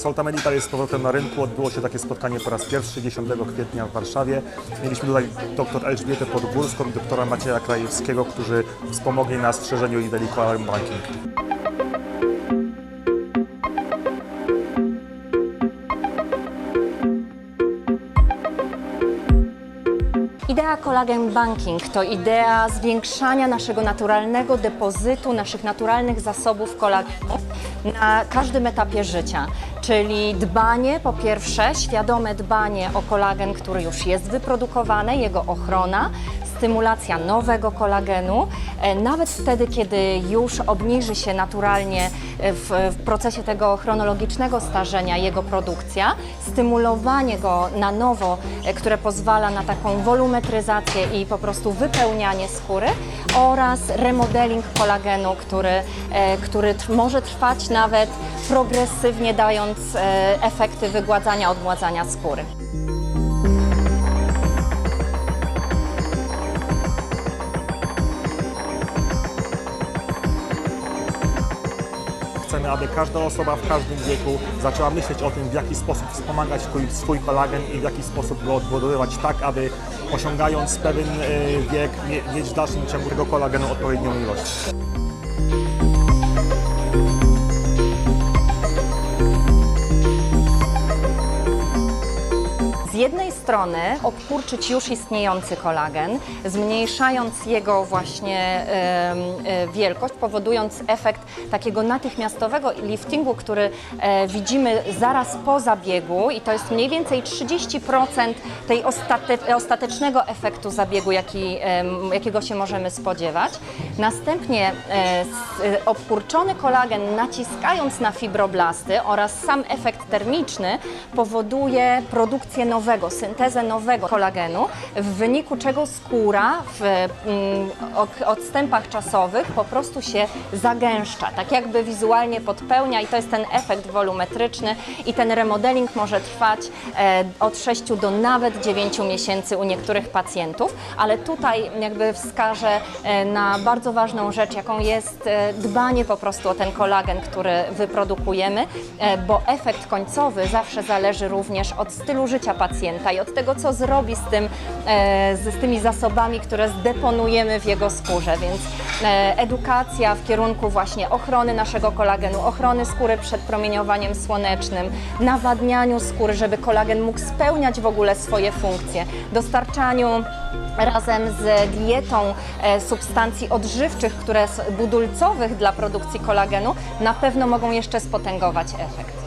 Solta Medical jest z powrotem na rynku. Odbyło się takie spotkanie po raz pierwszy 10 kwietnia w Warszawie. Mieliśmy tutaj dr Elżbietę Podgórską i doktora Macieja Krajewskiego, którzy wspomogli nas w szerzeniu idei Collagen Banking. Idea Collagen Banking to idea zwiększania naszego naturalnego depozytu, naszych naturalnych zasobów kolagenu na każdym etapie życia. Czyli dbanie, po pierwsze, świadome dbanie o kolagen, który już jest wyprodukowany, jego ochrona, stymulacja nowego kolagenu, e, nawet wtedy, kiedy już obniży się naturalnie e, w, w procesie tego chronologicznego starzenia jego produkcja, stymulowanie go na nowo, e, które pozwala na taką wolumetryzację i po prostu wypełnianie skóry oraz remodeling kolagenu, który, który może trwać nawet progresywnie dając efekty wygładzania, odmładzania skóry. Chcemy, aby każda osoba w każdym wieku zaczęła myśleć o tym, w jaki sposób wspomagać swój, kolagen i w jaki sposób go odbudowywać tak, aby osiągając pewien e, wiek mie- mieć w dalszym ciągu tego kolagenu odpowiednią ilość. Jednej strony obkurczyć już istniejący kolagen, zmniejszając jego właśnie e, wielkość, powodując efekt takiego natychmiastowego liftingu, który e, widzimy zaraz po zabiegu i to jest mniej więcej 30% tej ostate, ostatecznego efektu zabiegu, jakiego się możemy spodziewać. Następnie e, obkurczony kolagen naciskając na fibroblasty oraz sam efekt termiczny powoduje produkcję nowego, syntezę nowego kolagenu, w wyniku czego skóra w mm, odstępach czasowych po prostu się zagęszcza, tak jakby wizualnie podpełnia i to jest ten efekt wolumetryczny i ten remodeling może trwać e, od 6 do nawet 9 miesięcy u niektórych pacjentów, ale tutaj jakby wskażę e, na bardzo ważną rzecz, jaką jest e, dbanie po prostu o ten kolagen, który wyprodukujemy, bo efekt końcowy zawsze zależy również od stylu życia pacjenta i od tego, co zrobi z, tym, e, z, tymi zasobami, które zdeponujemy w jego skórze, więc e, edukacja w kierunku właśnie ochrony naszego kolagenu, ochrony skóry przed promieniowaniem słonecznym, nawadnianiu skóry, żeby kolagen mógł spełniać w ogóle swoje funkcje, dostarczaniu razem z dietą e, substancji odżywczych, które budulcowych dla produkcji kolagenu, na pewno mogą jeszcze spotęgować efekt.